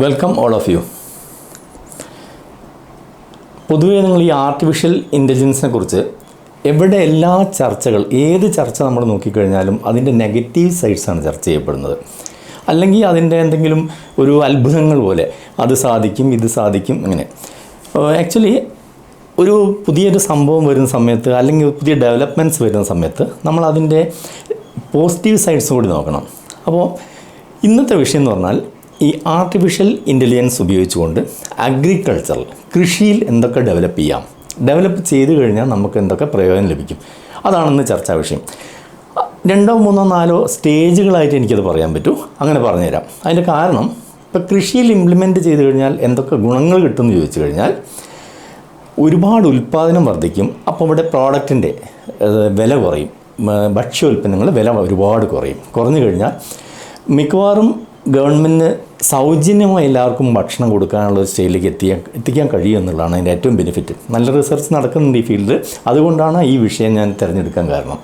Welcome all of U പൊതുവേ നിങ്ങൾ ഈ ആർട്ടിഫിഷ്യൽ ഇന്റലിജൻസിനെ കുറിച്ച് എവിടെ എല്ലാ ചർച്ചകൾ ഏത് ചർച്ച നമ്മൾ നോക്കിക്കഴിഞ്ഞാലും അതിന്റെ നെഗറ്റീവ് സൈഡ്സാണ് ചർച്ച ചെയ്യപ്പെടുന്നത്. അല്ലെങ്കിൽ അതിന്റെ എന്തെങ്കിലും ഒരു അത്ഭുതങ്ങൾ പോലെ അത് സാധിക്കും ഇത് സാധിക്കും അങ്ങനെ ആക്ച്വലി ഒരു പുതിയൊരു സംഭവം വരുന്ന സമയത്ത് അല്ലെങ്കിൽ പുതിയ ഡെവലപ്മെന്റ്സ് വരുന്ന സമയത്ത് നമ്മൾ അതിന്റെ പോസിറ്റീവ് സൈഡ്സ് കൂടി നോക്കണം. അപ്പോൾ ഇന്നത്തെ വിഷയം എന്ന് പറഞ്ഞാൽ ഈ ആർട്ടിഫിഷ്യൽ ഇന്റലിജൻസ് ഉപയോഗിച്ചുകൊണ്ട് അഗ്രികൾച്ചറൽ കൃഷിയിൽ എന്തൊക്കെ ഡെവലപ്പ് ചെയ്യാം? ഡെവലപ്പ് ചെയ്ത് കഴിഞ്ഞാൽ നമുക്ക് എന്തൊക്കെ പ്രയോജനം ലഭിക്കും? അതാണെന്ന് ചർച്ചാ വിഷയം. രണ്ടോ മൂന്നോ നാലോ സ്റ്റേജുകളായിട്ട് എനിക്കത് പറയാൻ പറ്റൂ. അങ്ങനെ പറഞ്ഞുതരാം. അതിന്റെ കാരണം ഇപ്പോൾ കൃഷിയിൽ ഇംപ്ലിമെന്റ് ചെയ്ത് കഴിഞ്ഞാൽ എന്തൊക്കെ ഗുണങ്ങൾ കിട്ടുമെന്ന് ചോദിച്ചു കഴിഞ്ഞാൽ ഒരുപാട് ഉൽപ്പാദനം വർദ്ധിക്കും. അപ്പോൾ ഇവിടെ പ്രോഡക്റ്റിന്റെ വില കുറയും. ഭക്ഷ്യ ഭക്ഷ്യോൽപ്പന്നങ്ങൾ വില ഒരുപാട് കുറയും. കുറഞ്ഞു കഴിഞ്ഞാൽ മിക്കവാറും ഗവൺമെന്റിന് സൗജന്യമായി എല്ലാവർക്കും ഭക്ഷണം കൊടുക്കാനുള്ള ഒരു സ്റ്റേജിലേക്ക് എത്തിയാൻ എത്തിക്കാൻ കഴിയും എന്നുള്ളതാണ് അതിന്റെ ഏറ്റവും ബെനിഫിറ്റ് നല്ല റിസർച്ച് നടക്കുന്നുണ്ട് ഈ ഫീൽഡിൽ അതുകൊണ്ടാണ് ഈ വിഷയം ഞാൻ തിരഞ്ഞെടുക്കാൻ കാരണം.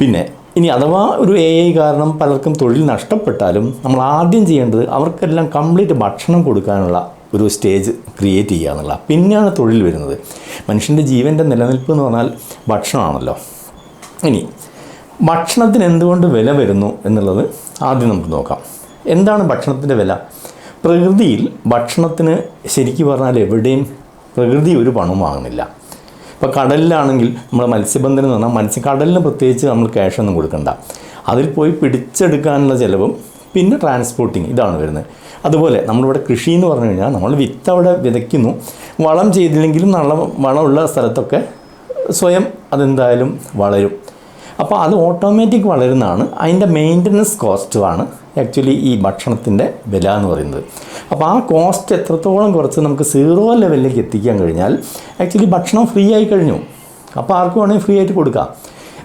പിന്നെ ഇനി അഥവാ ഒരു എ ഐ കാരണം പലർക്കും തൊഴിൽ നഷ്ടപ്പെട്ടാലും നമ്മൾ ആദ്യം ചെയ്യേണ്ടത് അവർക്കെല്ലാം കംപ്ലീറ്റ് ഭക്ഷണം കൊടുക്കാനുള്ള ഒരു സ്റ്റേജ് ക്രിയേറ്റ് ചെയ്യുക എന്നുള്ള പിന്നെയാണ് തൊഴിൽ വരുന്നത്. മനുഷ്യന്റെ ജീവന്റെ നിലനിൽപ്പ് എന്ന് പറഞ്ഞാൽ ഭക്ഷണമാണല്ലോ. ഇനി ഭക്ഷണത്തിന് എന്തുകൊണ്ട് വില വരുന്നു എന്നുള്ളത് ആദ്യം നമുക്ക് നോക്കാം. എന്താണ് ഭക്ഷണത്തിന്റെ വില? പ്രകൃതിയിൽ ഭക്ഷണത്തിന് ശരിക്കും പറഞ്ഞാൽ എവിടെയും പ്രകൃതി ഒരു പണം വാങ്ങുന്നില്ല. ഇപ്പോൾ കടലിലാണെങ്കിൽ നമ്മൾ മത്സ്യബന്ധനം എന്ന് പറഞ്ഞാൽ മത്സ്യ കടലിന് പ്രത്യേകിച്ച് നമ്മൾ ക്യാഷ് ഒന്നും കൊടുക്കണ്ട. അതിൽ പോയി പിടിച്ചെടുക്കാനുള്ള ചിലവും പിന്നെ ട്രാൻസ്പോർട്ടിങ് ഇതാണ് വരുന്നത്. അതുപോലെ നമ്മളിവിടെ കൃഷി എന്ന് പറഞ്ഞു കഴിഞ്ഞാൽ നമ്മൾ വിത്ത് അവിടെ വിതയ്ക്കുന്നു. വളം ചെയ്തില്ലെങ്കിലും നല്ല വളമുള്ള സ്ഥലത്തൊക്കെ സ്വയം അതെന്തായാലും വളരും. അപ്പോൾ അത് ഓട്ടോമാറ്റിക് വളരുന്നതാണ്. അതിന്റെ മെയിന്റനൻസ് കോസ്റ്റുമാണ് ആക്ച്വലി ഈ ഭക്ഷണത്തിന്റെ വില എന്ന് പറയുന്നത്. അപ്പോൾ ആ കോസ്റ്റ് എത്രത്തോളം കുറച്ച് നമുക്ക് സീറോ ലെവലിലേക്ക് എത്തിക്കാൻ കഴിഞ്ഞാൽ ആക്ച്വലി ഭക്ഷണം ഫ്രീ ആയി കഴിഞ്ഞു. അപ്പോൾ ആർക്കും വേണമെങ്കിൽ ഫ്രീ ആയിട്ട് കൊടുക്കാം.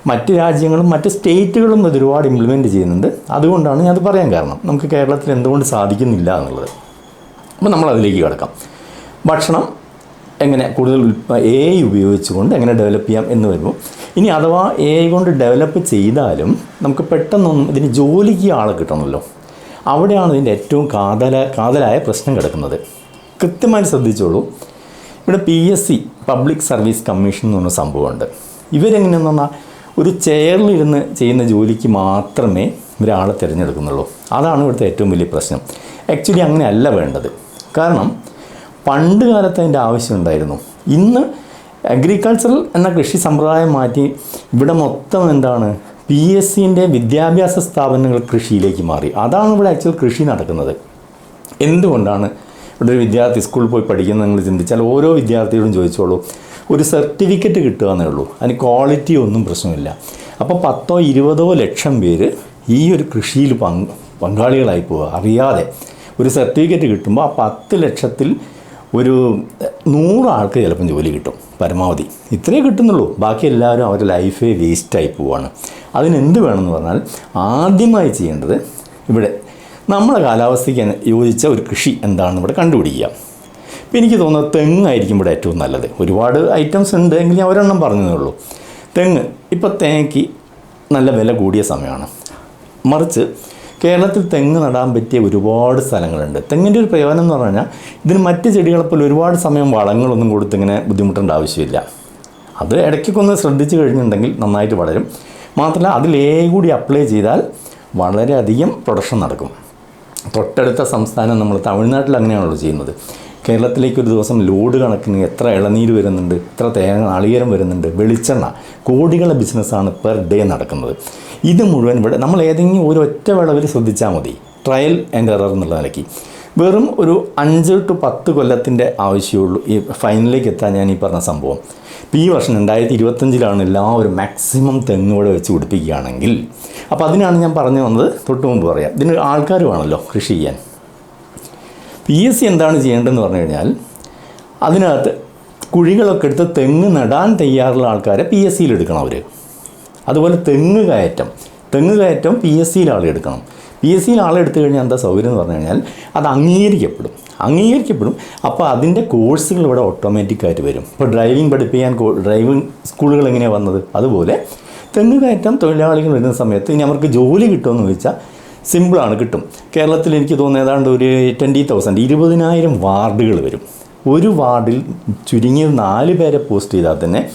മറ്റ് രാജ്യങ്ങളും മറ്റ് സ്റ്റേറ്റുകളും ഇത് ഒരുപാട് ഇംപ്ലിമെന്റ് ചെയ്യുന്നുണ്ട്. അതുകൊണ്ടാണ് ഞാൻ അത് പറയാൻ കാരണം. നമുക്ക് കേരളത്തിൽ എന്തുകൊണ്ട് സാധിക്കുന്നില്ല എന്നുള്ളത്. അപ്പോൾ നമ്മൾ അതിലേക്ക് കിടക്കാം. ഭക്ഷണം എങ്ങനെ കൂടുതൽ എ ഉപയോഗിച്ചുകൊണ്ട് എങ്ങനെ ഡെവലപ്പ് ചെയ്യാം എന്ന് വരുമ്പോൾ ഇനി അഥവാ എ ഐ കൊണ്ട് ഡെവലപ്പ് ചെയ്താലും നമുക്ക് പെട്ടെന്നൊന്നും ഇതിന് ജോലിക്ക് ആളെ കിട്ടണമല്ലോ. അവിടെയാണ് ഇതിന്റെ ഏറ്റവും കാതല കാതലായ പ്രശ്നം കിടക്കുന്നത്. കൃത്യമായി ശ്രദ്ധിച്ചോളൂ. ഇവിടെ P S C public service commission എന്ന് പറഞ്ഞ സംഭവമുണ്ട്. ഇവരെങ്ങനെയെന്ന് പറഞ്ഞാൽ ഒരു ചെയറിലിരുന്ന് ചെയ്യുന്ന ജോലിക്ക് മാത്രമേ ഒരാളെ തിരഞ്ഞെടുക്കുന്നുള്ളൂ. അതാണ് ഇവിടുത്തെ ഏറ്റവും വലിയ പ്രശ്നം. ആക്ച്വലി അങ്ങനെയല്ല വേണ്ടത്. കാരണം പണ്ട് കാലത്ത് അതിന്റെ ആവശ്യമുണ്ടായിരുന്നു ഇന്ന് അഗ്രികൾച്ചറൽ എന്ന കൃഷി സമ്പ്രദായം മാറ്റി ഇവിടെ മൊത്തം എന്താണ്? പി എസ് സിന്റെ വിദ്യാഭ്യാസ സ്ഥാപനങ്ങൾ കൃഷിയിലേക്ക് മാറി. അതാണ് ഇവിടെ ആക്ച്വൽ കൃഷി നടക്കുന്നത്. എന്തുകൊണ്ടാണ് ഇവിടെ ഒരു വിദ്യാർത്ഥി സ്കൂളിൽ പോയി പഠിക്കുന്നത് നിങ്ങൾ ചിന്തിച്ചാൽ ഓരോ വിദ്യാർത്ഥിയോടും ചോദിച്ചോളൂ. ഒരു സർട്ടിഫിക്കറ്റ് കിട്ടുക എന്നേ ഉള്ളൂ. അതിന് ക്വാളിറ്റി ഒന്നും പ്രശ്നമില്ല. അപ്പോൾ പത്തോ ഇരുപതോ ലക്ഷം പേര് ഈ ഒരു കൃഷിയിൽ പങ്ക് പങ്കാളികളായി പോവുക. അറിയാതെ ഒരു സർട്ടിഫിക്കറ്റ് കിട്ടുമ്പോൾ ആ പത്ത് ലക്ഷത്തിൽ ഒരു നൂറ് ആൾക്ക് ചിലപ്പം ജോലി കിട്ടും പരമാവധി. ഇത്രയേ കിട്ടുന്നുള്ളൂ. ബാക്കി എല്ലാവരും അവരുടെ ലൈഫേ വേസ്റ്റായി പോവാണ്. അതിനെന്ത് വേണമെന്ന് പറഞ്ഞാൽ ആദ്യമായി ചെയ്യേണ്ടത് ഇവിടെ നമ്മുടെ കാലാവസ്ഥയ്ക്ക് യോജിച്ച ഒരു കൃഷി എന്താണെന്ന് ഇവിടെ കണ്ടുപിടിക്കുക. ഇപ്പം എനിക്ക് തോന്നുന്നത് തെങ്ങായിരിക്കും ഇവിടെ ഏറ്റവും നല്ലത്. ഒരുപാട് ഐറ്റംസ് ഉണ്ട് എങ്കിൽ ഞാൻ ഒരെണ്ണം പറഞ്ഞതേ തെങ്ങ്. ഇപ്പോൾ തേങ്ങയ്ക്ക് നല്ല വില കൂടിയ സമയമാണ്. മറിച്ച് കേരളത്തിൽ തെങ്ങ് നടാൻ പറ്റിയ ഒരുപാട് സ്ഥലങ്ങളുണ്ട്. തെങ്ങിന്റെ ഒരു പ്രയോജനം എന്ന് പറഞ്ഞു കഴിഞ്ഞാൽ ഇതിന് മറ്റ് ചെടികളെപ്പോലെ ഒരുപാട് സമയം വളങ്ങളൊന്നും കൊടുത്ത് ഇങ്ങനെ ബുദ്ധിമുട്ടേണ്ട ആവശ്യമില്ല. അത് ഇടയ്ക്കൊക്കെ ഒന്ന് ശ്രദ്ധിച്ചു കഴിഞ്ഞിട്ടുണ്ടെങ്കിൽ നന്നായിട്ട് വളരും. മാത്രമല്ല അതിലേ കൂടി അപ്ലൈ ചെയ്താൽ വളരെയധികം പ്രൊഡക്ഷൻ നടക്കും. തൊട്ടടുത്ത സംസ്ഥാനം നമ്മൾ തമിഴ്നാട്ടിൽ അങ്ങനെയാണല്ലോ ചെയ്യുന്നത്. കേരളത്തിലേക്ക് ഒരു ദിവസം ലോഡ് കണക്കിന് എത്ര ഇളനീര് വരുന്നുണ്ട് എത്ര തേങ്ങ നാളികേരം വരുന്നുണ്ട് വെളിച്ചെണ്ണ കോടികളുടെ ബിസിനസ്സാണ് പെർ ഡേ നടക്കുന്നത്. ഇത് മുഴുവൻ ഇവിടെ നമ്മൾ ഏതെങ്കിലും ഒരു ഒറ്റ വിളവിൽ ശ്രദ്ധിച്ചാൽ മതി. ട്രയൽ ആൻഡ് എറർ എന്നുള്ള നിലയ്ക്ക്. വെറും ഒരു അഞ്ച് ടു പത്ത് കൊല്ലത്തിന്റെ ആവശ്യമുള്ളൂ ഈ ഫൈനലിലേക്ക് എത്താൻ ഞാൻ ഈ പറഞ്ഞ സംഭവം. ഇപ്പോൾ ഈ വർഷം രണ്ടായിരത്തി ഇരുപത്തഞ്ചിലാണ് എല്ലാവരും മാക്സിമം തെങ്ങ് വെച്ച് പിടിപ്പിക്കുകയാണെങ്കിൽ. അപ്പോൾ അതിനാണ് ഞാൻ പറഞ്ഞു വന്നത് തൊട്ട് മുമ്പ് പറയാം. ഇതിന് ആൾക്കാർ വേണമല്ലോ കൃഷി ചെയ്യാൻ. പി എസ് സി എന്താണ് ചെയ്യേണ്ടതെന്ന് പറഞ്ഞു കഴിഞ്ഞാൽ അതിനകത്ത് കുഴികളൊക്കെ എടുത്ത് തെങ്ങ് നടാൻ തയ്യാറുള്ള ആൾക്കാരെ പി എസ് സിയിൽ എടുക്കണം അവർ അതുപോലെ തെങ്ങ് കയറ്റം. തെങ്ങ് കയറ്റം പി എസ് സിയിൽ ആളെടുക്കണം പി എസ് സിയിൽ ആളെടുത്തു കഴിഞ്ഞാൽ എന്താ സൗകര്യം എന്ന് പറഞ്ഞു കഴിഞ്ഞാൽ അത് അംഗീകരിക്കപ്പെടും. അംഗീകരിക്കപ്പെടും. അപ്പോൾ അതിന്റെ കോഴ്സുകൾ ഇവിടെ ഓട്ടോമാറ്റിക്കായിട്ട് വരും. ഇപ്പോൾ ഡ്രൈവിംഗ് പഠിപ്പിക്കാൻ ഡ്രൈവിംഗ് സ്കൂളുകൾ എങ്ങനെയാണ് വന്നത്? അതുപോലെ തെങ്ങ് കയറ്റം തൊഴിലാളികൾ വരുന്ന സമയത്ത് ഇനി അവർക്ക് ജോലി കിട്ടുമെന്ന് ചോദിച്ചാൽ സിമ്പിളാണ് കിട്ടും. കേരളത്തിൽ എനിക്ക് തോന്നുന്നത് ഏതാണ്ട് ഒരു ട്വന്റി തൗസൻഡ് ഇരുപതിനായിരം വാർഡുകൾ വരും. ഒരു വാർഡിൽ ചുരുങ്ങിയ നാല് പേരെ പോസ്റ്റ് ചെയ്താൽ തന്നെ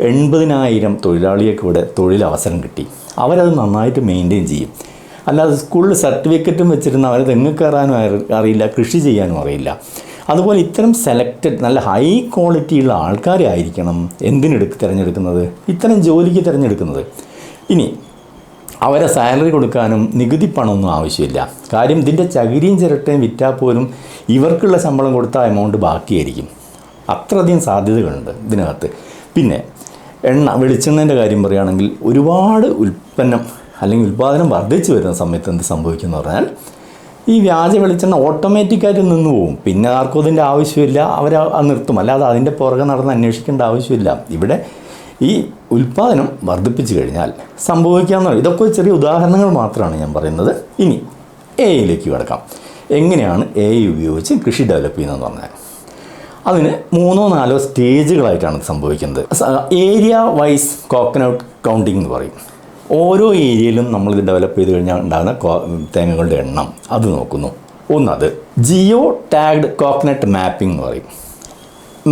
എൺപതിനായിരം തൊഴിലാളികൾക്ക് ഇവിടെ തൊഴിലവസരം കിട്ടി. അവരത് നന്നായിട്ട് മെയിന്റെയിൻ ചെയ്യും. അല്ലാതെ സ്കൂളിൽ സർട്ടിഫിക്കറ്റും വെച്ചിരുന്ന അവരെ തെങ്ങ് കയറാനും അറിയില്ല കൃഷി ചെയ്യാനും അറിയില്ല. അതുപോലെ ഇത്തരം സെലക്റ്റഡ് നല്ല ഹൈ ക്വാളിറ്റിയുള്ള ആൾക്കാരെ ആയിരിക്കണം എന്തിനെടുക്ക് തിരഞ്ഞെടുക്കുന്നത്? ഇത്തരം ജോലിക്ക് തിരഞ്ഞെടുക്കുന്നത്. ഇനി അവരെ സാലറി കൊടുക്കാനും നികുതി പണമൊന്നും ആവശ്യമില്ല. കാര്യം ഇതിന്റെ ചകിരിയും ചിരട്ടയും വിറ്റാൽ പോലും ഇവർക്കുള്ള ശമ്പളം കൊടുത്ത എമൗണ്ട് ബാക്കിയായിരിക്കും. അത്രയധികം സാധ്യതകളുണ്ട് ഇതിനകത്ത്. പിന്നെ എണ്ണ വെളിച്ചെണ്ണേന്റെ കാര്യം പറയുകയാണെങ്കിൽ ഒരുപാട് ഉൽപ്പന്നം അല്ലെങ്കിൽ ഉൽപ്പാദനം വർദ്ധിച്ചു വരുന്ന സമയത്ത് എന്ത് സംഭവിക്കുന്നു പറഞ്ഞാൽ ഈ വ്യാജ വെളിച്ചെണ്ണ ഓട്ടോമാറ്റിക്കായിട്ട് നിന്ന് പോകും പിന്നെ ആർക്കും അതിന്റെ ആവശ്യമില്ല. അവർ നിർത്തും. അല്ലാതെ അതിന്റെ പുറകെ നടന്ന് അന്വേഷിക്കേണ്ട ആവശ്യമില്ല. ഇവിടെ ഈ ഉൽപ്പാദനം വർദ്ധിപ്പിച്ചു കഴിഞ്ഞാൽ സംഭവിക്കാവുന്ന ഇതൊക്കെ ചെറിയ ഉദാഹരണങ്ങൾ മാത്രമാണ് ഞാൻ പറയുന്നത്. ഇനി എ ഐയിലേക്ക് കിടക്കാം. എങ്ങനെയാണ് എ ഉപയോഗിച്ച് കൃഷി ഡെവലപ്പ് ചെയ്യുന്നതെന്ന് പറഞ്ഞാൽ? അതിന് മൂന്നോ നാലോ സ്റ്റേജുകളായിട്ടാണ് സംഭവിക്കുന്നത്. ഏരിയ വൈസ് കോക്കനട്ട് കൗണ്ടിങ് എന്ന് പറയും. ഓരോ ഏരിയയിലും നമ്മളിത് ഡെവലപ്പ് ചെയ്ത് കഴിഞ്ഞാൽ ഉണ്ടാകുന്ന തേങ്ങകളുടെ എണ്ണം. അത് നോക്കുന്നു. ഒന്നത് ജിയോ ടാഗ്ഡ് കോക്കനട്ട് മാപ്പിംഗ് എന്ന് പറയും.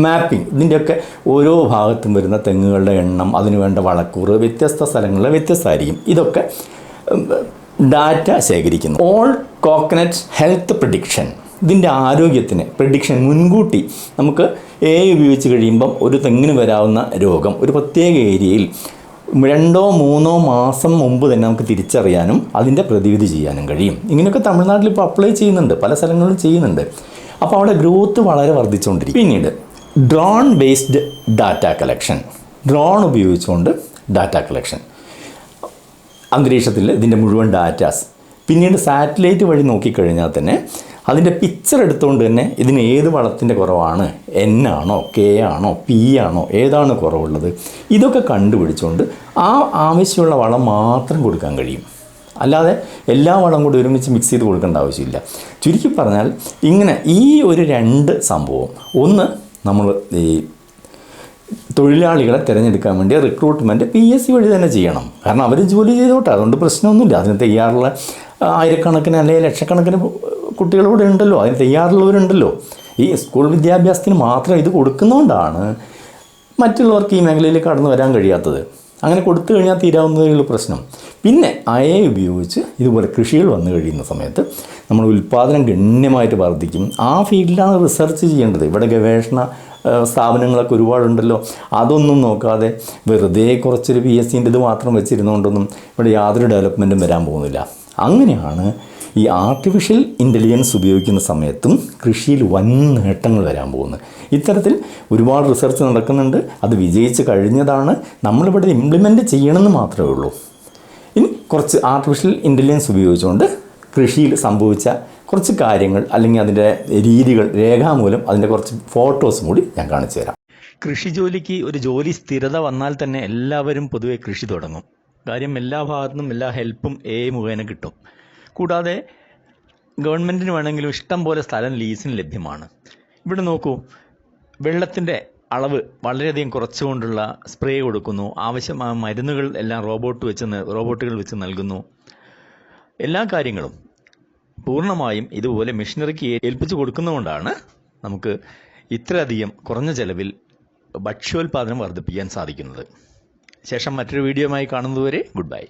മാപ്പിംഗ് ഇതിന്റെയൊക്കെ ഓരോ ഭാഗത്തും വരുന്ന തെങ്ങുകളുടെ എണ്ണം അതിനുവേണ്ട വളക്കൂറ് വ്യത്യസ്ത സ്ഥലങ്ങളിൽ വ്യത്യസ്തമായിരിക്കും. ഇതൊക്കെ ഡാറ്റ ശേഖരിക്കുന്നു. ഓൾ കോക്കനറ്റ് ഹെൽത്ത് പ്രഡിക്ഷൻ ഇതിന്റെ ആരോഗ്യത്തിന് പ്രഡിക്ഷൻ മുൻകൂട്ടി നമുക്ക് എ ഉപയോഗിച്ച് കഴിയുമ്പം ഒരു തെങ്ങിന് വരാവുന്ന രോഗം ഒരു പ്രത്യേക ഏരിയയിൽ രണ്ടോ മൂന്നോ മാസം മുമ്പ് തന്നെ നമുക്ക് തിരിച്ചറിയാനും അതിന്റെ പ്രതിവിധി ചെയ്യാനും കഴിയും. ഇങ്ങനെയൊക്കെ തമിഴ്നാട്ടിൽ ഇപ്പോൾ അപ്ലൈ ചെയ്യുന്നുണ്ട് പല സ്ഥലങ്ങളിലും ചെയ്യുന്നുണ്ട്. അപ്പോൾ അവിടെ ഗ്രോത്ത് വളരെ വർദ്ധിച്ചുകൊണ്ടിരിക്കും. പിന്നീട് drone based data collection drone ഉപയോഗിച്ചുകൊണ്ട് ഡാറ്റ കളക്ഷൻ അന്തരീക്ഷത്തിൽ ഇതിന്റെ മുഴുവൻ ഡാറ്റാസ് പിന്നീട് സാറ്റലൈറ്റ് വഴി നോക്കിക്കഴിഞ്ഞാൽ തന്നെ അതിന്റെ പിക്ചർ എടുത്തുകൊണ്ട് തന്നെ ഇതിന് ഏത് വളത്തിന്റെ കുറവാണ്? എൻ ആണോ? കെ ആണോ? പി ആണോ? ഏതാണ് കുറവുള്ളത്? ഇതൊക്കെ കണ്ടുപിടിച്ചുകൊണ്ട് ആ ആവശ്യമുള്ള വളം മാത്രം കൊടുക്കാൻ കഴിയും. അല്ലാതെ എല്ലാ വളം കൂടി ഒരുമിച്ച് മിക്സ് ചെയ്ത് കൊടുക്കേണ്ട ആവശ്യമില്ല. ചുരുക്കി പറഞ്ഞാൽ ഇങ്ങനെ ഈ ഒരു രണ്ട് സംഭവം. ഒന്ന് നമ്മൾ ഈ തൊഴിലാളികളെ തിരഞ്ഞെടുക്കാൻ വേണ്ടി റിക്രൂട്ട്മെന്റ് പി എസ് സി വഴി തന്നെ ചെയ്യണം. കാരണം അവർ ജോലി ചെയ്തോട്ടെ അതുകൊണ്ട് പ്രശ്നമൊന്നുമില്ല. അതിന് തയ്യാറുള്ള ആയിരക്കണക്കിന് അല്ലെങ്കിൽ ലക്ഷക്കണക്കിന് കുട്ടികളിവിടെ ഉണ്ടല്ലോ. അതിന് തയ്യാറുള്ളവരുണ്ടല്ലോ. ഈ സ്കൂൾ വിദ്യാഭ്യാസത്തിന് മാത്രം ഇത് കൊടുക്കുന്നതുകൊണ്ടാണ് മറ്റുള്ളവർക്ക് ഈ മേഖലയിൽ കടന്നു വരാൻ കഴിയാത്തത്. അങ്ങനെ കൊടുത്തു കഴിഞ്ഞാൽ തീരാവുന്നതേ പ്രശ്നം. പിന്നെ അയ ഉപയോഗിച്ച് ഇതുപോലെ കൃഷികൾ വന്നു കഴിയുന്ന സമയത്ത് നമ്മൾ ഉൽപ്പാദനം ഗണ്യമായിട്ട് വർദ്ധിക്കും. ആ ഫീൽഡിലാണ് റിസർച്ച് ചെയ്യേണ്ടത്. ഇവിടെ ഗവേഷണ സ്ഥാപനങ്ങളൊക്കെ ഒരുപാടുണ്ടല്ലോ. അതൊന്നും നോക്കാതെ വെറുതെ കുറച്ചൊരു പി എസ് സിന്റെ ഇത് മാത്രം വെച്ചിരുന്നുകൊണ്ടൊന്നും ഇവിടെ യാതൊരു ഡെവലപ്മെന്റും വരാൻ പോകുന്നില്ല. അങ്ങനെയാണ് ഈ ആർട്ടിഫിഷ്യൽ ഇന്റലിജൻസ് ഉപയോഗിക്കുന്ന സമയത്തും കൃഷിയിൽ വൻ നേട്ടങ്ങൾ വരാൻ പോകുന്നു. ഇത്തരത്തിൽ ഒരുപാട് റിസർച്ച് നടക്കുന്നുണ്ട്. അത് വിജയിച്ച് കഴിഞ്ഞതാണ്. നമ്മളിവിടെ ഇംപ്ലിമെന്റ് ചെയ്യണമെന്ന് മാത്രമേ ഉള്ളൂ. ഇനി കുറച്ച് ആർട്ടിഫിഷ്യൽ ഇന്റലിജൻസ് ഉപയോഗിച്ചുകൊണ്ട് കൃഷിയിൽ സംഭവിച്ച കുറച്ച് കാര്യങ്ങൾ അല്ലെങ്കിൽ അതിന്റെ രീതികൾ രേഖാമൂലം അതിന്റെ കുറച്ച് ഫോട്ടോസും കൂടി ഞാൻ കാണിച്ചു തരാം. കൃഷി ജോലിക്ക് ഒരു ജോലി സ്ഥിരത വന്നാൽ തന്നെ എല്ലാവരും പൊതുവെ കൃഷി തുടങ്ങും. കാര്യം എല്ലാ ഭാഗത്തുനിന്നും എല്ലാ ഹെൽപ്പും എ മുഖേന കിട്ടും. കൂടാതെ ഗവൺമെന്റിന് വേണമെങ്കിലും ഇഷ്ടം പോലെ സ്ഥലം ലീസിന് ലഭ്യമാണ്. ഇവിടെ നോക്കൂ വെള്ളത്തിന്റെ അളവ് വളരെയധികം കുറച്ചുകൊണ്ടുള്ള സ്പ്രേ കൊടുക്കുന്നു. ആവശ്യമായ മരുന്നുകൾ എല്ലാം റോബോട്ട് വെച്ച് റോബോട്ടുകൾ വെച്ച് നൽകുന്നു. എല്ലാ കാര്യങ്ങളും പൂർണമായും ഇതുപോലെ മെഷീനറിക്ക് ഏൽപ്പിച്ചു കൊടുക്കുന്നതുകൊണ്ടാണ് നമുക്ക് ഇത്രയധികം കുറഞ്ഞ ചെലവിൽ ഭക്ഷ്യോൽപാദനം വർദ്ധിപ്പിക്കാൻ സാധിക്കുന്നത്. ശേഷം മറ്റൊരു വീഡിയോയുമായി കാണുന്നതുവരെ ഗുഡ് ബൈ.